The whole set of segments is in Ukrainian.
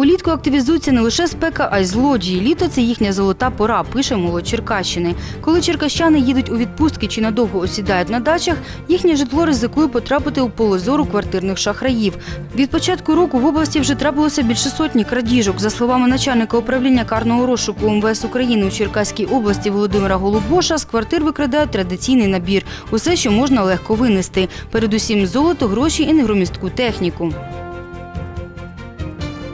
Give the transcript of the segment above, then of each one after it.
Улітку активізуються не лише спека, а й злодії. Літо це їхня золота пора, пише молодь Черкащини. Коли черкащани їдуть у відпустки чи надовго осідають на дачах, їхнє житло ризикує потрапити у поле зору квартирних шахраїв. Від початку року в області вже трапилося більше сотні крадіжок. За словами начальника управління карного розшуку МВС України у Черкаській області Володимира Голубоша, з квартир викрадають традиційний набір – усе, що можна легко винести. Передусім золото, гроші і негромістку техніку.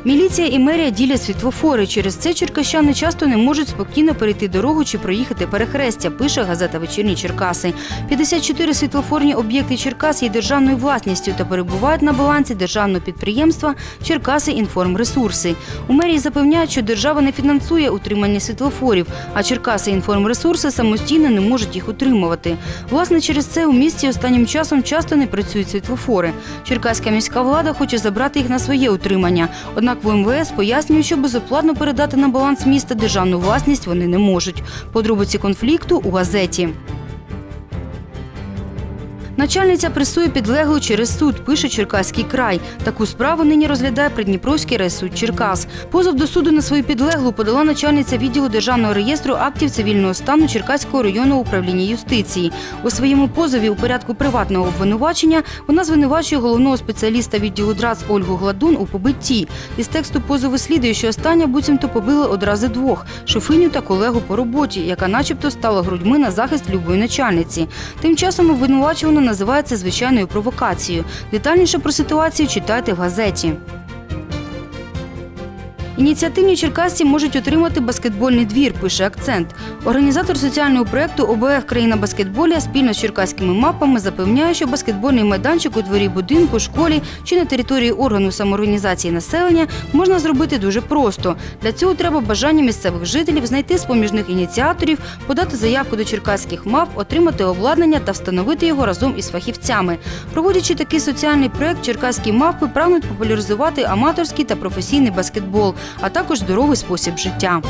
Міліція і мерія ділять світлофори. Через це черкащани часто не можуть спокійно перейти дорогу чи проїхати перехрестя, пише газета Вечірні Черкаси. 54 світлофорні об'єкти Черкас є державною власністю та перебувають на балансі державного підприємства Черкаси Інформресурси. У мерії запевняють, що держава не фінансує утримання світлофорів, а Черкаси Інформресурси самостійно не можуть їх утримувати. Власне, через це у місті останнім часом часто не працюють світлофори. Черкаська міська влада хоче забрати їх на своє утримання. Однак в МВС пояснюють, що безоплатно передати на баланс міста державну власність вони не можуть. Подробиці конфлікту у газеті. Начальниця пресує підлеглу через суд, пише Черкаський край. Таку справу нині розглядає Придніпровський райсуд Черкас. Позов до суду на свою підлеглу подала начальниця відділу державного реєстру актів цивільного стану Черкаського районного управління юстиції. У своєму позові у порядку приватного обвинувачення вона звинувачує головного спеціаліста відділу ДРАЦ Ольгу Гладун у побитті. Із тексту позову слідує, що остання буцімто побили одразу двох шофиню та колегу по роботі, яка начебто стала грудьми на захист любої начальниці. Тим часом обвинувачувано називає це звичайною провокацією. Детальніше про ситуацію читайте в газеті. Ініціативні черкасці можуть отримати баскетбольний двір, пише акцент. Організатор соціального проєкту ОБФ Країна баскетболя спільно з черкаськими мапами запевняє, що баскетбольний майданчик у дворі будинку, школі чи на території органу самоорганізації населення можна зробити дуже просто. Для цього треба бажання місцевих жителів знайти з-поміжних ініціаторів, подати заявку до черкаських мап, отримати обладнання та встановити його разом із фахівцями. Проводячи такий соціальний проєкт, черкаські мавпи прагнуть популяризувати аматорський та професійний баскетбол, а також здоровий спосіб життя.